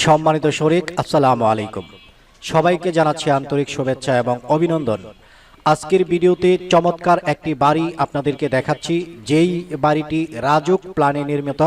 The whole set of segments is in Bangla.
সম্মানিত শরিক, আসসালামু আলাইকুম। সবাইকে জানাচ্ছি আন্তরিক শুভেচ্ছা এবং অভিনন্দন। আজকের ভিডিওতে চমৎকার একটি বাড়ি আপনাদেরকে দেখাচ্ছি, যেই বাড়িটি রাজুক প্লানে নির্মিত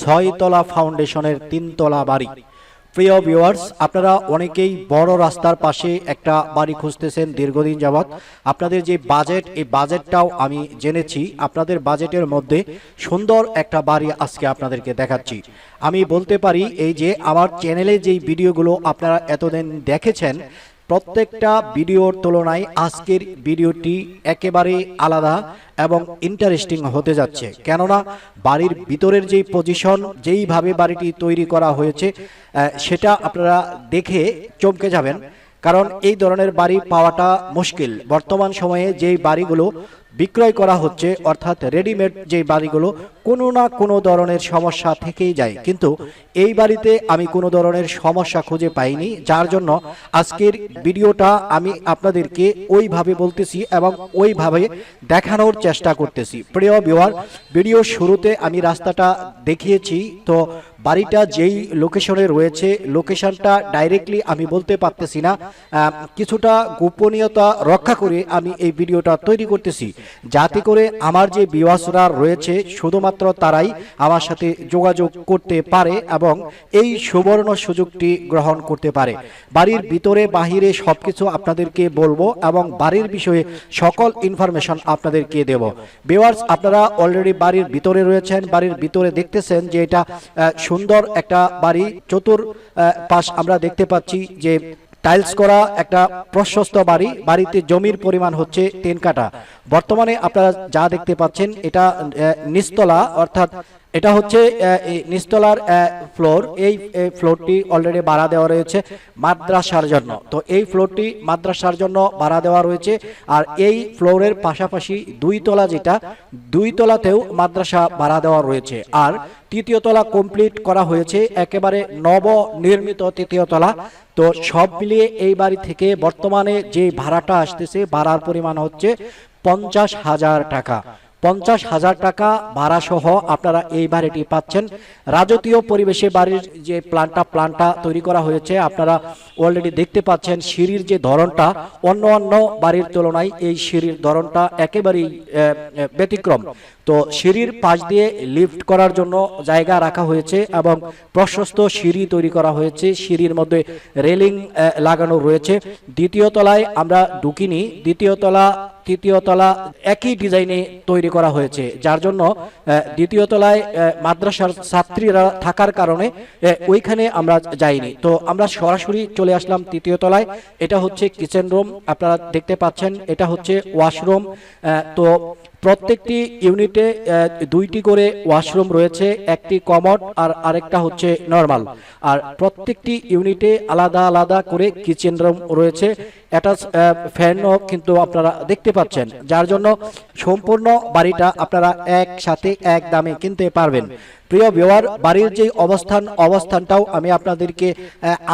ছয়তলা ফাউন্ডেশনের তিনতলা বাড়ি। প্রিয় ভিউয়ার্স আপনারা অনেকেই বড় রাস্তার পাশে একটা বাড়ি খুঁজতেছেন দীর্ঘদিন যাবৎ। আপনাদের যে বাজেট এই বাজেটটাও আমি জেনেছি। আপনাদের বাজেটের মধ্যে সুন্দর একটা বাড়ি আজকে আপনাদেরকে দেখাচ্ছি। আমি বলতে পারি, এই যে আমার চ্যানেলে যেই ভিডিওগুলো আপনারা এতদিন দেখেছেন প্রত্যেকটা ভিডিওর তুলনায় আজকের ভিডিওটি একেবারে আলাদা এবং ইন্টারেস্টিং হতে যাচ্ছে। কেননা, বাড়ির ভিতরের যেই পজিশন যেইভাবে বাড়িটি তৈরি করা হয়েছে সেটা আপনারা দেখে চমকে যাবেন। কারণ এই ধরনের বাড়ি পাওয়াটা মুশকিল। বর্তমান সময়ে যেই বাড়িগুলো বিক্রয় করা হচ্ছে, অর্থাৎ রেডিমেড যে বাড়িগুলো, কোনো না কোনো ধরনের সমস্যা থেকেই যায়। কিন্তু এই বাড়িতে আমি কোনো ধরনের সমস্যা খুঁজে পাইনি, যার জন্য আজকের ভিডিওটা আমি আপনাদেরকে ওইভাবে বলতেছি এবং ওইভাবে দেখানোর চেষ্টা করতেছি। প্রিয় বিওয়ার ভিডিও শুরুতে আমি রাস্তাটা দেখিয়েছি, তো বাড়িটা যেই লোকেশনে রয়েছে লোকেশনটা ডাইরেক্টলি আমি বলতে পারতেছি না। কিছুটা গোপনীয়তা রক্ষা করে আমি এই ভিডিওটা তৈরি করতেছি। যাতে করে আমার যে বিওয়াসরা রয়েছে, শুধুমাত্র তারাই আমার সাথে যোগাযোগ করতে পারে এবং এই সুবর্ণ সুযোগটি গ্রহণ করতে পারে। বাড়ির ভিতরে, বাহিরে সব কিছু আপনাদেরকে বলব এবং বাড়ির বিষয়ে সকল ইনফরমেশন আপনাদেরকে দেব। বিওয়ার্স আপনারা অলরেডি বাড়ির ভিতরে রয়েছেন, বাড়ির ভিতরে দেখতেছেন যে এটা সুন্দর একটা বাড়ি, চতুর পাশ আমরা দেখতে পাচ্ছি যে টাইলস করা একটা প্রশস্ত বাড়ি, বাড়িতে জমির পরিমাণ হচ্ছে তিন কাটা বর্তমানে আপনারা যা দেখতে পাচ্ছেন, এটা নিস্তলা অর্থাৎ এটা হচ্ছে নিচতলার ফ্লোর। এই ফ্লোরটি অলরেডি ভাড়া দেওয়া রয়েছে মাদ্রাসার জন্য। তো এই ফ্লোরটি মাদ্রাসার জন্য ভাড়া দেওয়া রয়েছে। আর এই ফ্লোরের পাশাপাশি দুই তলা যেটা, দুই তলাতেও মাদ্রাসা ভাড়া দেওয়া রয়েছে। আর তৃতীয় তলা কমপ্লিট করা হয়েছে একেবারে নব নির্মিত তৃতীয় তলা। তো সব মিলিয়ে এই বাড়ি থেকে বর্তমানে যে ভাড়াটা আসতেছে, ভাড়ার পরিমাণ হচ্ছে পঞ্চাশ হাজার টাকা। পঞ্চাশ হাজার টাকা ভাড়া সহ আপনারা এই বাড়িটি পাচ্ছেন। রাজকীয় পরিবেশে বাড়ির যে প্ল্যানটা প্ল্যানটা তৈরি করা হয়েছে, আপনারা অলরেডি দেখতে পাচ্ছেন সিঁড়ির যে ধরনটা। অন্য অন্য বাড়ির তুলনায় এই সিঁড়ির ধরনটা একেবারেই ব্যতিক্রম। তো সিঁড়ির পাশ দিয়ে লিফট করার জন্য জায়গা রাখা হয়েছে এবং প্রশস্ত সিঁড়ি তৈরি করা হয়েছে। সিঁড়ির মধ্যে রেলিং লাগানো রয়েছে। দ্বিতীয় তলায় আমরা ঢুকিনি। দ্বিতীয় তলা তৃতীয় তলা একই ডিজাইনে তৈরি করা হয়েছে, যার জন্য দ্বিতীয় তলায় মাদ্রাসার ছাত্রীরা থাকার কারণে ওইখানে আমরা যাইনি। তো আমরা সরাসরি চলে আসলাম তৃতীয় তলায়। এটা হচ্ছে কিচেন রুম, আপনারা দেখতে পাচ্ছেন, এটা হচ্ছে ওয়াশরুম। তো প্রত্যেকটি ইউনিটে দুইটি করে ওয়াশরুম রয়েছে, একটি কমট আর আরেকটা হচ্ছে নর্মাল। আর প্রত্যেকটি ইউনিটে আলাদা আলাদা করে কিচেন রুম রয়েছে, অ্যাটাচ ফ্যানও কিন্তু আপনারা দেখতে পাচ্ছেন। যার জন্য সম্পূর্ণ বাড়িটা আপনারা একসাথে এক দামে কিনতে পারবেন। প্রিয় বিওয়ার বাড়ির যে অবস্থান, অবস্থানটাও আমি আপনাদেরকে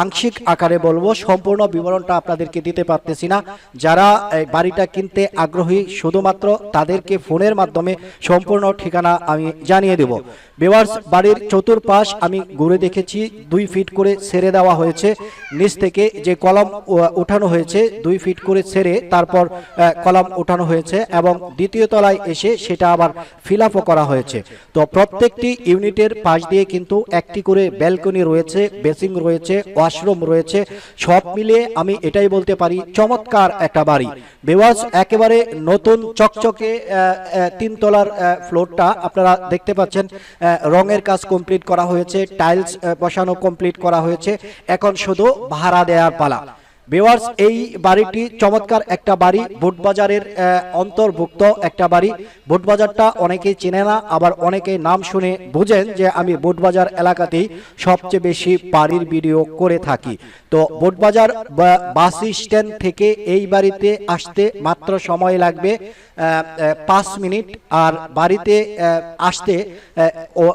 আংশিক আকারে বলব, সম্পূর্ণ বিবরণটা আপনাদেরকে দিতে পারতেছি না। যারা বাড়িটা কিনতে আগ্রহী, শুধুমাত্র তাদেরকে ফোনের মাধ্যমে সম্পূর্ণ ঠিকানা আমি জানিয়ে দেব। বিওয়ার্স বাড়ির চতুর্পাশ আমি ঘুরে দেখেছি, দুই ফিট করে ছেড়ে দেওয়া হয়েছে। নিচ থেকে যে কলম উঠানো হয়েছে, দুই ফিট করে ছেড়ে তারপর কলম উঠানো হয়েছে এবং দ্বিতীয় তলায় এসে সেটা আবার ফিল করা হয়েছে। তো প্রত্যেকটি ইউনিটের পাশ দিয়ে কিন্তু একটি করে ব্যালকনি রয়েছে বেসিং রয়েছে, ওয়াশরুম রয়েছে। সব মিলিয়ে আমি এটাই বলতে পারি, চমৎকার একটা বাড়ি। বেওয়াজ একেবারে নতুন, চকচকে তিনতলার ফ্লোরটা আপনারা দেখতে পাচ্ছেন। রঙের কাজ কমপ্লিট করা হয়েছে টাইলস বসানো কমপ্লিট করা হয়েছে। এখন শুধু ভাড়া দেওয়ার পালা। বেওয়ার্স এই বাড়িটি চমৎকার একটা বাড়ি বুটবাজারের আহ, অন্তর্ভুক্ত একটা বাড়ি। বুটবাজারটা অনেকেই চেনে না আবার অনেকেই নাম শুনে বুঝেন যে আমি বুটবাজার এলাকাতেই সবচেয়ে বেশি বাড়ির ভিডিও করে থাকি। তো বুটবাজার বা- বাস স্ট্যান্ড থেকে এই বাড়িতে আসতে মাত্র সময় লাগবে পাঁচ মিনিট। আর বাড়িতে আসতে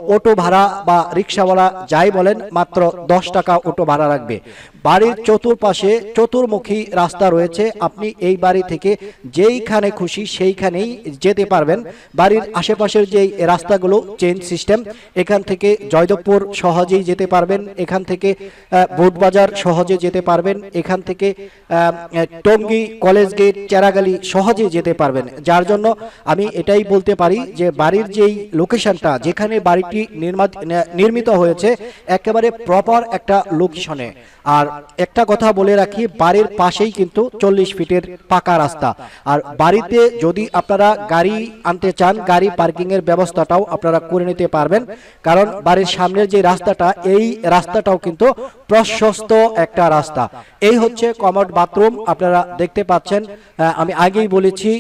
অটো ভাড়া বা রিক্সাওয়ালা যাই বলেন মাত্র দশ টাকা অটো ভাড়া রাখবে বাড়ির চতুর্পাশে চতুর্মুখী রাস্তা রয়েছে। আপনি এই বাড়ি থেকে যেইখানে খুশি সেইখানেই যেতে পারবেন। বাড়ির আশেপাশের যেই রাস্তাগুলো চেঞ্জ সিস্টেম এখান থেকে জয়দেবপুর সহজেই যেতে পারবেন। এখান থেকে বোটবাজার সহজে যেতে পারবেন। এখান থেকে টঙ্গী কলেজ গেট, চেরাগালি সহজে যেতে পারবেন। যার জন্য আমি এটাই বলতে পারি যে, বাড়ির যেই লোকেশনটা যেখানে বাড়িটি নির্মিত হয়েছে, একেবারে প্রপার একটা লোকেশনে আর একটা কথা বলে রাখি, বাড়ির পাশেই কিন্তু চল্লিশ ফিটের পাকা রাস্তা। আর বাড়িতে যদি আপনারা গাড়ি আনতে চান, গাড়ি পার্কিং এর ব্যবস্থাটাও আপনারা করে নিতে পারবেন। কারণ বাড়ির সামনের যে রাস্তাটা, এই রাস্তাটাও কিন্তু প্রশস্ত একটা রাস্তা। এই হচ্ছে কমট বাথরুম, আপনারা দেখতে পাচ্ছেন। আমি আগেই বলেছি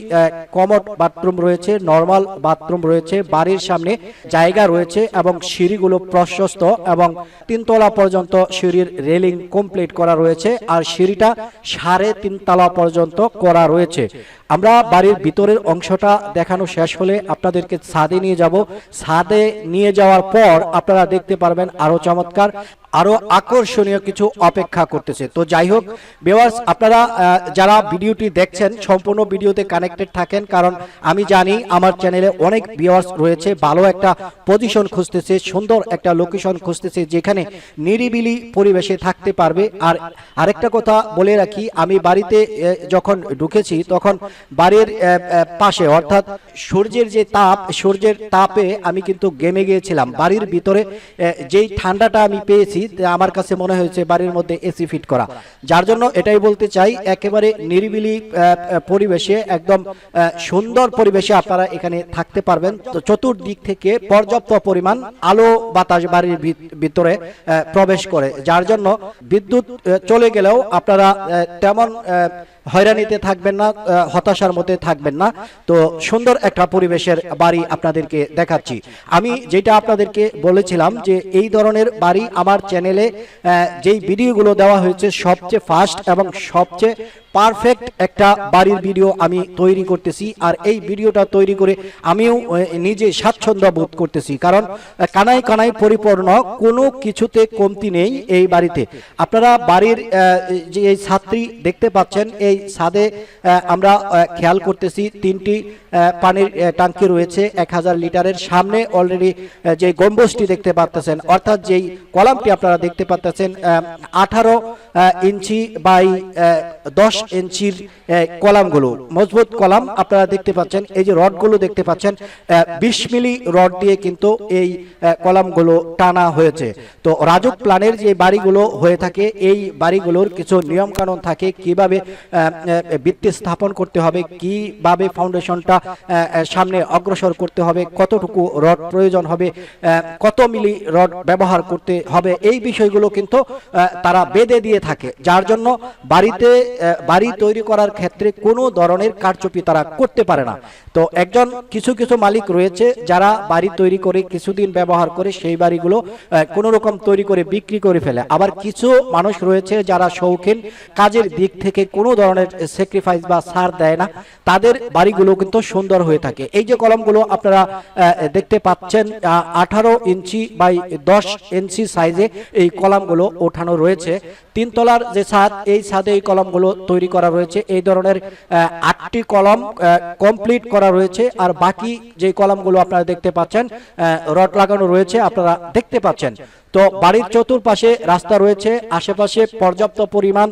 কমোড বাথরুম রয়েছে, নর্মাল বাথরুম রয়েছে, বাড়ির সামনে জায়গা রয়েছে এবং সিঁড়িগুলো প্রশস্ত এবং তিনতলা পর্যন্ত সিঁড়ির রেলিং কমপ্লিট করা রয়েছে আর সিঁড়িটা সাড়ে তিন তলা পর্যন্ত করা রয়েছে। আমরা বাড়ির ভিতরের অংশটা দেখানো শেষ হলে আপনাদেরকে ছাদে নিয়ে যাব। ছাদে নিয়ে যাওয়ার পর আপনারা দেখতে পারবেন আরও চমৎকার আরও আকর্ষণীয় কিছু অপেক্ষা করতেছে। তো যাই হোক বেওয়ার্স আপনারা যারা ভিডিওটি দেখছেন, সম্পূর্ণ ভিডিওতে কানেক্টেড থাকেন, কারণ আমি জানি আমার চ্যানেলে অনেক ভিউয়ার্স রয়েছে, ভালো একটা পজিশন খুঁজতেছে, সুন্দর একটা লোকেশন খুঁজতেছে, যেখানে নিরিবিলি পরিবেশে থাকতে পারবে। আর আরেকটা কথা বলে রাখি, আমি বাড়িতে যখন ঢুকেছি, তখন বাড়ির পাশে, অর্থাৎ সূর্যের যে তাপ, সূর্যের তাপে আমি কিন্তু গেমে গিয়েছিলাম। বাড়ির ভিতরে যেই ঠান্ডাটা আমি পেয়েছি আমার কাছে মনে হয়েছে বাড়ির মধ্যে এসি ফিট করা। যার জন্য এটাই বলতে চাই, একেবারে নিরিবিলি পরিবেশে, একদম সুন্দর পরিবেশে আপনারা এখানে থাকতে পারবেন। চতুর্দিক থেকে পর্যাপ্ত পরিমাণ আলো বাতাস বাড়ির ভিত- ভিতরে প্রবেশ করে। যার জন্য বিদ্যুৎ চলে গেলেও আপনারা তেমন হয়রানিতে থাকবেন না হতাশার মধ্যে থাকবেন না। তো সুন্দর একটা পরিবেশের বাড়ি আপনাদেরকে দেখাচ্ছি। আমি যেটা আপনাদেরকে বলেছিলাম যে এই ধরনের বাড়ি আমার চ্যানেলে যেই ভিডিওগুলো দেওয়া হয়েছে সবচেয়ে ফাস্ট এবং সবচেয়ে পারফেক্ট একটা বাড়ির ভিডিও আমি তৈরি করতেছি, আর এই ভিডিওটা তৈরি করে আমিও নিজে স্বাচ্ছন্দ্য বোধ করতেছি। কারণ কানাই কানায় পরিপূর্ণ, কোনো কিছুতে কমতি নেই এই বাড়িতে। আপনারা বাড়ির যে এই ছাত্রী দেখতে পাচ্ছেন, এই ছাদে আমরা খেয়াল করতেছি, তিনটি পানির টাঙ্কি রয়েছে, এক হাজার লিটারের সামনে অলরেডি যে গম্বুজটি দেখতে পাচ্ছেন অর্থাৎ যেই কলামটি আপনারা দেখতে পাচ্ছেন আঠারো ইঞ্চি বাই দশ ইঞ্চির কলামগুলো। মজবুত কলাম আপনারা দেখতে পাচ্ছেন, এই যে রডগুলো দেখতে পাচ্ছেন বিশ মিলি রড দিয়ে কিন্তু এই কলামগুলো টানা হয়েছে। তো রাজুক প্ল্যানের যে বাড়িগুলো হয়ে থাকে, এই বাড়িগুলোর কিছু নিয়ম কানুন থাকে, কীভাবে ভিত্তি স্থাপন করতে হবে, কীভাবে ফাউন্ডেশনটা সামনে অগ্রসর করতে হবে, কতটুকু রড প্রয়োজন হবে কত মিলি রড ব্যবহার করতে হবে, এই বিষয়গুলো কিন্তু তারা বেঁধে দিয়ে থাকে। যার জন্য বাড়িতে বাড়ি তৈরি করার ক্ষেত্রে কোনো ধরনের কারচুপি তারা করতে পারে না। তো একজন কিছু কিছু মালিক রয়েছে যারা বাড়ি তৈরি করে কিছুদিন ব্যবহার করে সেই বাড়িগুলো কোনো রকম তৈরি করে বিক্রি করে ফেলে। আবার কিছু মানুষ রয়েছে যারা শৌখিন, কাজের দিক থেকে কোনো ধরনের স্যাক্রিফাইস বা ছাড় দেয় না। তাদের বাড়িগুলো কিন্তু সুন্দর হয়ে থাকে। এই যে কলমগুলো আপনারা দেখতে পাচ্ছেন আঠারো ইঞ্চি বাই দশ ইঞ্চি সাইজে এই কলামগুলো ওঠানো রয়েছে। তিনতলার যে ছাদ, এই ছাদে এই কলমগুলো তৈরি করা রয়েছে। এই ধরনের আটটি কলম কমপ্লিট করা রয়েছে। আর বাকি যে কলমগুলো আপনারা দেখতে পাচ্ছেন রড লাগানো রয়েছে, আপনারা দেখতে পাচ্ছেন। তো বাড়ির চতুর্পাশে রাস্তা রয়েছে, আশেপাশে পর্যাপ্ত পরিমাণ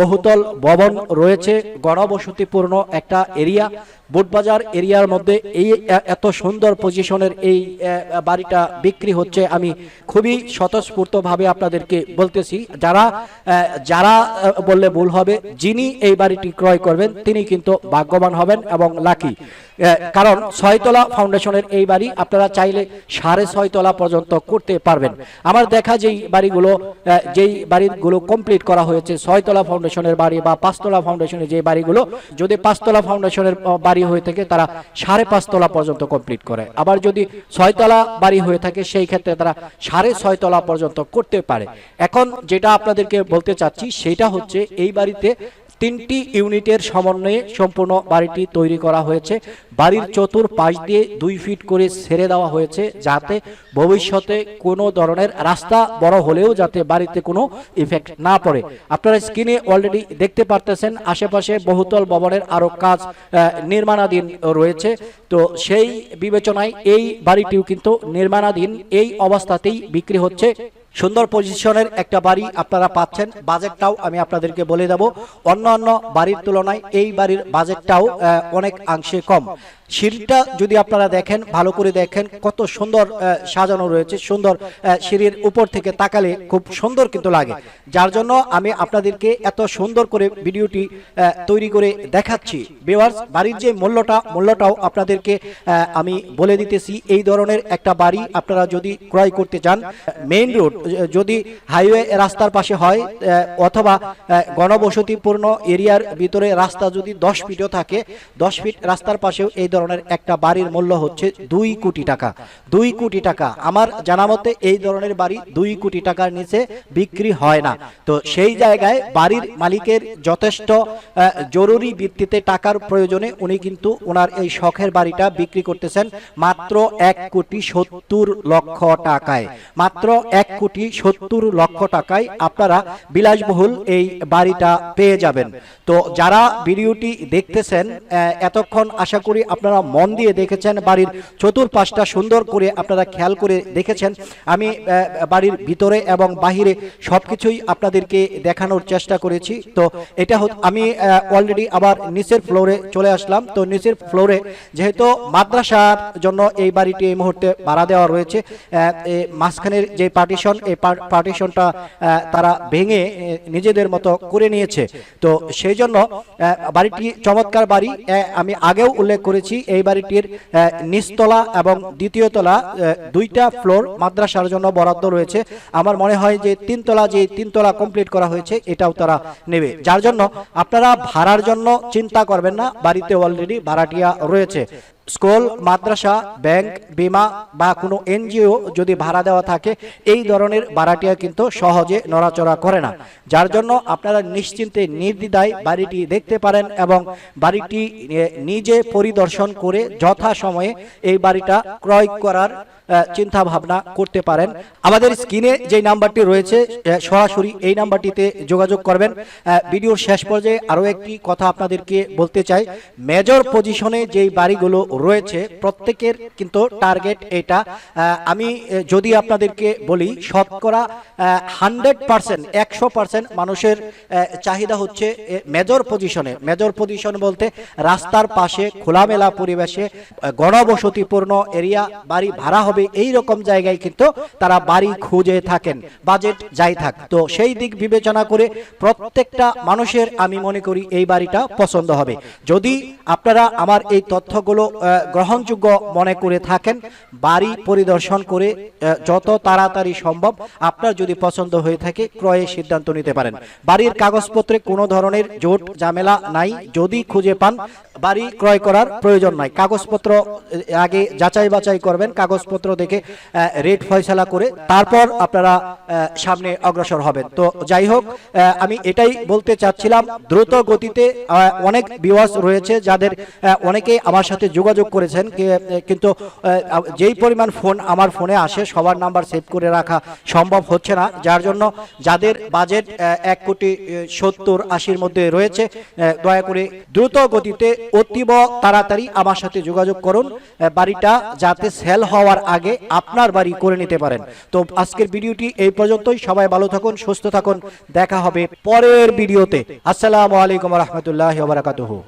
বহুতল ভবন রয়েছে গণবসতিপূর্ণ একটা এরিয়া। বুটবাজার এরিয়ার মধ্যে এই এত সুন্দর পজিশনের এই বাড়িটা বিক্রি হচ্ছে। আমি খুবই স্বতঃস্ফূর্তভাবে আপনাদেরকে বলতেছি, যারা যারা বললে ভুল হবে, যিনি এই বাড়িটি ক্রয় করবেন, তিনি কিন্তু ভাগ্যবান হবেন এবং লাকি। কারণ ছয়তলা ফাউন্ডেশনের এই বাড়ি আপনারা চাইলে সাড়ে ছয়তলা পর্যন্ত করতে পারবেন। আমার দেখা যেই বাড়িগুলো যেই বাড়িগুলো কমপ্লিট করা হয়েছে, ছয়তলা ফাউন্ডেশনের বাড়ি বা পাঁচতলা ফাউন্ডেশনের যে বাড়িগুলো, যদি পাঁচতলা ফাউন্ডেশনের বাড়ি হয়ে থাকে, তারা সাড়ে পাঁচতলা পর্যন্ত কমপ্লিট করে। আবার যদি ছয়তলা বাড়ি হয়ে থাকে, সেই ক্ষেত্রে তারা সাড়ে ছয়তলা পর্যন্ত করতে পারে। এখন যেটা আপনাদেরকে বলতে চাচ্ছি, সেটা হচ্ছে এই বাড়িতে তিনটি ইউনিটের সমন্বয়ে সম্পূর্ণ বাড়িটি তৈরি করা হয়েছে। বাড়ির চতুর পাশ দিয়ে দুই ফিট করে ছেড়ে দেওয়া হয়েছে যাতে ভবিষ্যতে কোনো ধরনের রাস্তা বড় হলেও যাতে বাড়িতে কোনো ইফেক্ট না পড়ে। আপনারা স্ক্রিনে অলরেডি দেখতে পারতেছেন, আশেপাশে বহুতল ভবনের আরও কাজ নির্মাণাধীন রয়েছে। তো সেই বিবেচনায় এই বাড়িটিও কিন্তু নির্মাণাধীন, এই অবস্থাতেই বিক্রি হচ্ছে। সুন্দর পজিশনের একটা বাড়ি আপনারা পাচ্ছেন। বাজেটটাও আমি আপনাদেরকে বলে দেব। অন্য অন্য বাড়ির তুলনায় এই বাড়ির বাজেটটাও অনেক অংশে কম। সিঁড়িটা যদি আপনারা দেখেন, ভালো করে দেখেন, কত সুন্দর সাজানো রয়েছে, সুন্দর সিঁড়ির উপর থেকে তাকালে খুব সুন্দর কিন্তু লাগে। যার জন্য আমি আপনাদেরকে এত সুন্দর করে ভিডিওটি তৈরি করে দেখাচ্ছি। বেওয়ার্স বাড়ির যে মূল্যটা, মূল্যটাও আপনাদেরকে আমি বলে দিতেছি, এই ধরনের একটা বাড়ি আপনারা যদি ক্রয় করতে চান মেইন রোড, যদি হাইওয়ে রাস্তার পাশে হয় অথবা গণবসতিপূর্ণ এরিয়ার ভিতরে রাস্তা যদি দশ ফিটও থাকে, দশ ফিট রাস্তার পাশেও এই ধরনের একটা বাড়ির মূল্য হচ্ছে দুই কোটি টাকা। দুই কোটি টাকা। আমার জানা মতে এই ধরনের বাড়ি দুই কোটি টাকার নিচে বিক্রি হয় না। তো সেই জায়গায় বাড়ির মালিকের যথেষ্ট জরুরি ভিত্তিতে টাকার প্রয়োজনে উনি কিন্তু ওনার এই শখের বাড়িটা বিক্রি করতেছেন মাত্র এক কোটি সত্তর লক্ষ টাকায়। মাত্র এক কোটি সত্তর লক্ষ টাকায় আপনারা বিলাসবহুল এই বাড়িটা পেয়ে যাবেন। তো যারা ভিডিওটি দেখতেছেন এতক্ষণ আশা করি আপনারা মন দিয়ে দেখেছেন, বাড়ির চতুর্পাশটা সুন্দর করে আপনারা খেয়াল করে দেখেছেন। আমি বাড়ির ভিতরে এবং বাহিরে সবকিছুই আপনাদেরকে দেখানোর চেষ্টা করেছি। তো এটা আমি অলরেডি আবার নিচের ফ্লোরে চলে আসলাম। তো নিচের ফ্লোরে যেহেতু মাদ্রাসার জন্য এই বাড়িটি এই মুহূর্তে ভাড়া দেওয়া রয়েছে মাঝখানের যে পার্টিশন এই পার্টিশনটা তারা ভেঙে নিজেদের মতো করে নিয়েছে। তো সেই জন্য বাড়িটি চমৎকার বাড়ি। আমি আগেও উল্লেখ করেছি এই বাড়িটির নিচতলা এবং দ্বিতীয় তলা দুইটা ফ্লোর মাদ্রাসার জন্য বরাদ্দ রয়েছে। আমার মনে হয় যে তিনতলা যে তিনতলা কমপ্লিট করা হয়েছে, এটাও তারা নেবে। যার জন্য আপনারা ভাড়ার জন্য চিন্তা করবেন না, বাড়িতে অলরেডি ভাড়াটিয়া রয়েছে। স্কুল, মাদ্রাসা, ব্যাংক, বিমা বা কোনো এনজিও যদি ভাড়া দেওয়া থাকে, এই ধরনের ভাড়াটিয়া কিন্তু সহজে নড়াচড়া করে না। যার জন্য আপনারা নিশ্চিন্তে নির্দ্বিধায় বাড়িটি দেখতে পারেন এবং বাড়িটি নিজে পরিদর্শন করে যথা সময়ে এই বাড়িটা ক্রয় করার চিন্তা ভাবনা করতে পারেন। আমাদের স্ক্রিনে যে নাম্বারটি রয়েছে সরাসরি এই নাম্বারটিতে যোগাযোগ করবেন। ভিডিওর শেষ পর্যায়ে আরও একটি কথা আপনাদেরকে বলতে চাই। মেজর পজিশনে যেই বাড়িগুলো রয়েছে, প্রত্যেকের কিন্তু টার্গেট এটা। আমি যদি আপনাদেরকে বলি, শতকরা হান্ড্রেড পার্সেন্ট একশো পার্সেন্ট মানুষের চাহিদা হচ্ছে মেজর পজিশনে মেজর পজিশন বলতে রাস্তার পাশে, খোলামেলা পরিবেশে গণবসতিপূর্ণ এরিয়া বাড়ি ভাড়া হবে, এই রকম জায়গায় কিন্তু তারা বাড়ি খুঁজে থাকেন বাজেট যাই থাক। তো সেই দিক বিবেচনা করে প্রত্যেকটা মানুষের আমি মনে করি এই বাড়িটা পছন্দ হবে। যদি আপনারা আমার এই তথ্যগুলো গ্রহণযোগ্য মনে করে থাকেন বাড়ি পরিদর্শন করে যত তাড়াতাড়ি সম্ভব আপনার যদি পছন্দ হয়ে থাকে ক্রয়ের সিদ্ধান্ত নিতে পারেন। বাড়ির কাগজপত্রে কোনো ধরনের জোট ঝামেলা নাই যদি খুঁজে পান বাড়ি ক্রয় করার প্রয়োজন নাই। কাগজপত্র আগে যাচাই বাছাই করবেন কাগজপত্র দেখে রেট ফয়সালা করে তারপর আপনারা সামনে অগ্রসর হবেন। তো যাই হোক আমি এটাই বলতে চাচ্ছিলাম দ্রুত গতিতে অনেক বিওয়াস রয়েছে যাদের আহ, অনেকেই আমার সাথে যোগাযোগ করেছেন, কে- কিন্তু যেই পরিমাণ ফোন, আমার ফোনে আসে, সবার নাম্বার সেভ করে রাখা সম্ভব হচ্ছে না। যার জন্য যাদের বাজেট এক কোটি সত্তর আশির মধ্যে রয়েছে দয়া করে দ্রুত গতিতে, অতীব তাড়াতাড়ি আমার সাথে যোগাযোগ করুন। বাড়িটা যাতে সেল হওয়ার আগে আপনার বাড়ি করে নিতে পারেন। তো আজকের ভিডিওটি এই পর্যন্তই। সবাই ভালো থাকুন, সুস্থ থাকুন। দেখা হবে পরের ভিডিওতে। আসসালামু আলাইকুম রহমতুল্লাহ বারাকাতুহু।